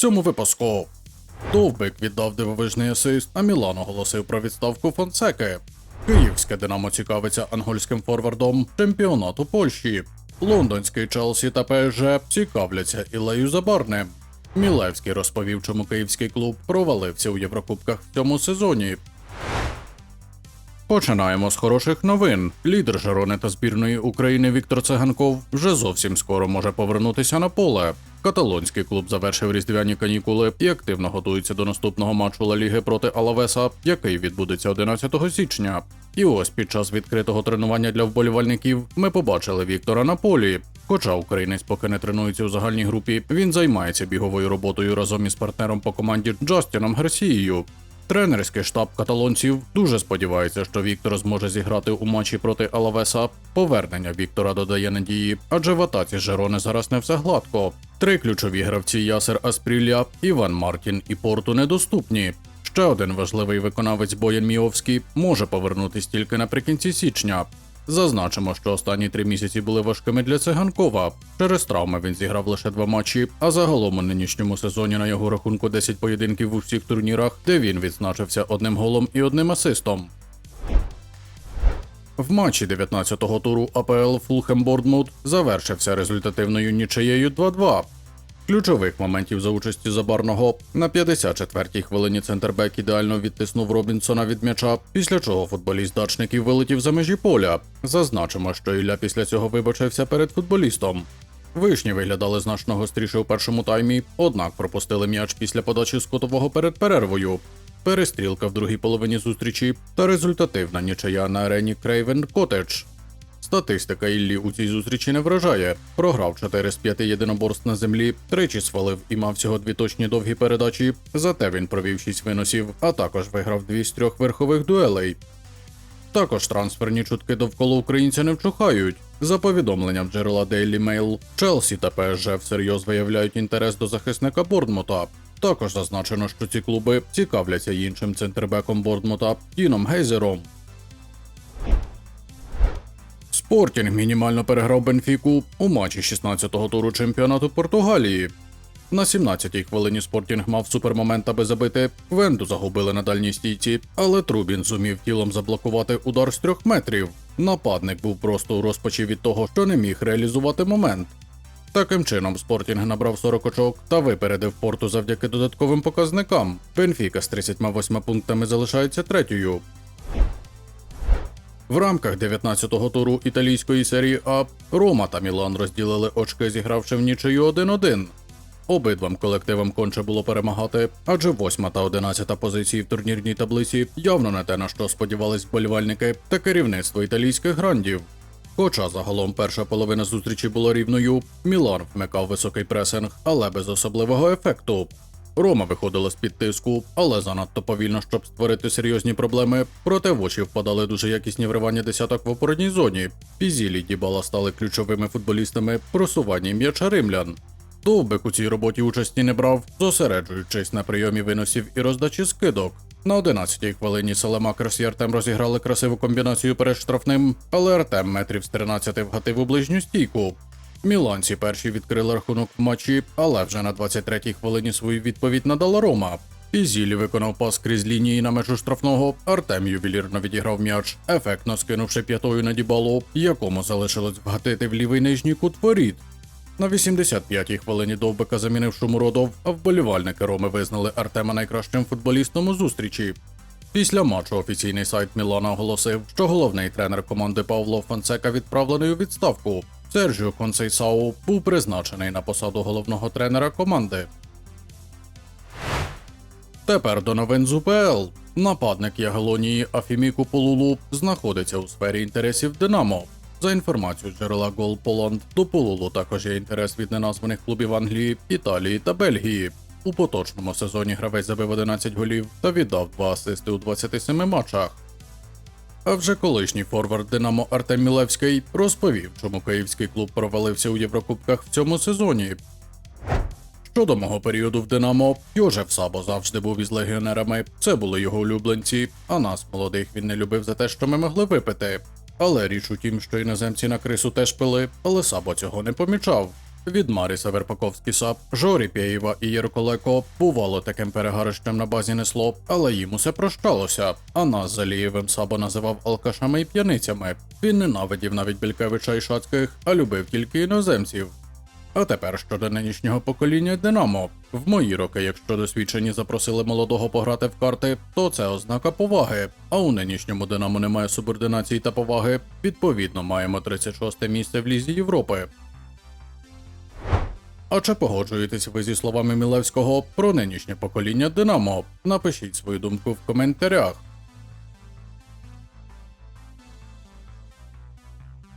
цьому випуску. Довбик віддав дивовижний асист, а Мілан оголосив про відставку Фонсеки. Київське Динамо цікавиться ангольським форвардом чемпіонату Польщі. Лондонський Челсі та ПСЖ цікавляться Ілею Забарним. Мілевський розповів, чому київський клуб провалився у Єврокубках в цьому сезоні. Починаємо з хороших новин. Лідер Жерони та збірної України Віктор Циганков вже зовсім скоро може повернутися на поле. Каталонський клуб завершив різдвяні канікули і активно готується до наступного матчу Ла Ліги проти Алавеса, який відбудеться 11 січня. І ось під час відкритого тренування для вболівальників ми побачили Віктора на полі. Хоча українець поки не тренується у загальній групі, він займається біговою роботою разом із партнером по команді Джастіном Гарсією. Тренерський штаб каталонців дуже сподівається, що Віктор зможе зіграти у матчі проти Алавеса. Повернення Віктора додає надії, адже в атаці Жерони зараз не все гладко. Три ключові гравці Ясер Аспрілля, Іван Мартін і Порту недоступні. Ще один важливий виконавець Боян Міовський може повернутись тільки наприкінці січня. Зазначимо, що останні три місяці були важкими для циганкова. Через травми він зіграв лише два матчі, а загалом у нинішньому сезоні на його рахунку 10 поєдинків у всіх турнірах, де він відзначився одним голом і одним асистом. В матчі 19-го туру АПЛ Фулхем Бордмут завершився результативною нічиєю 2-2. Ключових моментів за участі Забарного на 54-й хвилині центрбек ідеально відтиснув Робінсона від м'яча, після чого футболіст дачників вилетів за межі поля. Зазначимо, що Ілля після цього вибачився перед футболістом. Вишні виглядали значно гостріше у першому таймі, однак пропустили м'яч після подачі скотового перед перервою. Перестрілка в другій половині зустрічі та результативна нічия на арені Крейвен Коттедж. Статистика Іллі у цій зустрічі не вражає. Програв 4 з 5 єдиноборств на землі, тричі свалив і мав всього дві точні довгі передачі. Зате він провів 6 виносів, а також виграв дві з трьох верхових дуелей. Також трансферні чутки довкола українця не вчухають. За повідомленням джерела Daily Mail, Челсі та ПСЖ всерйоз виявляють інтерес до захисника Бордмута. Також зазначено, що ці клуби цікавляться іншим центрбеком Бордмута Тіном Гейзером. Спортінг мінімально переграв Бенфіку у матчі 16-го туру чемпіонату Португалії. На 17-й хвилині Спортінг мав супермомент, аби забити. Венду загубили на дальній стійці, але Трубін зумів тілом заблокувати удар з трьох метрів. Нападник був просто у розпачі від того, що не міг реалізувати момент. Таким чином, Спортінг набрав 40 очок та випередив порту завдяки додатковим показникам. Бенфіка з 38 пунктами залишається третьою. В рамках 19-го туру італійської серії А Рома та Мілан розділили очки, зігравши в нічию 1-1. Обидвам колективам конче було перемагати, адже 8 та 11 позиції в турнірній таблиці явно не те, на що сподівались вболівальники та керівництво італійських грандів. Хоча загалом перша половина зустрічі була рівною, Мілан вмикав високий пресинг, але без особливого ефекту. Рома виходила з під тиску, але занадто повільно, щоб створити серйозні проблеми. Проте в очі впадали дуже якісні вривання десяток в опорній зоні. Пізілі Дібала стали ключовими футболістами просування м'яча римлян. Довбик у цій роботі участі не брав, зосереджуючись на прийомі виносів і роздачі скидок. На 11-й хвилині Селемакерс і Артем розіграли красиву комбінацію перед штрафним, але Артем метрів з 13 вгатив у ближню стійку. Міланці перші відкрили рахунок в матчі, але вже на 23-й хвилині свою відповідь надала Рома. Пізілі виконав пас крізь лінії на межу штрафного. Артем ювелірно відіграв м'яч, ефектно скинувши п'ятою на дібалу, якому залишилось вгатити в лівий нижній кут воріт. На 85-й хвилині довбика замінив Шумуродов, а вболівальники Роми визнали Артема найкращим футболістом у зустрічі. Після матчу офіційний сайт Мілана оголосив, що головний тренер команди Павло Фонсека відправлений у відставку. Серджіо Консейсау був призначений на посаду головного тренера команди. Тепер до новин з УПЛ. Нападник Ягелонії Афіміку Полулу знаходиться у сфері інтересів Динамо. За інформацією джерела Гол Поланд, до Полулу також є інтерес від неназваних клубів Англії, Італії та Бельгії. У поточному сезоні гравець забив 11 голів та віддав 2 асисти у 27 матчах. А вже колишній форвард Динамо Артем Мілевський розповів, чому київський клуб провалився у Єврокубках в цьому сезоні. Щодо мого періоду в Динамо, Йожеф Сабо завжди був із легіонерами. Це були його улюбленці, а нас, молодих, він не любив за те, що ми могли випити. Але річ у тім, що іноземці на крису теж пили, але Сабо цього не помічав. Від Маріса Верпаковський САП, Жорі Пєєва і Єрколеко бувало таким перегарищем на базі несло, але їм усе прощалося. А нас Залієвим Саба називав алкашами і п'яницями. Він ненавидів навіть Бількевича і Шацьких, а любив тільки іноземців. А тепер щодо нинішнього покоління Динамо. В мої роки, якщо досвідчені запросили молодого пограти в карти, то це ознака поваги. А у нинішньому Динамо немає субординації та поваги. Відповідно, маємо 36 місце в Лізі Європи. А чи погоджуєтесь ви зі словами Мілевського про нинішнє покоління Динамо? Напишіть свою думку в коментарях.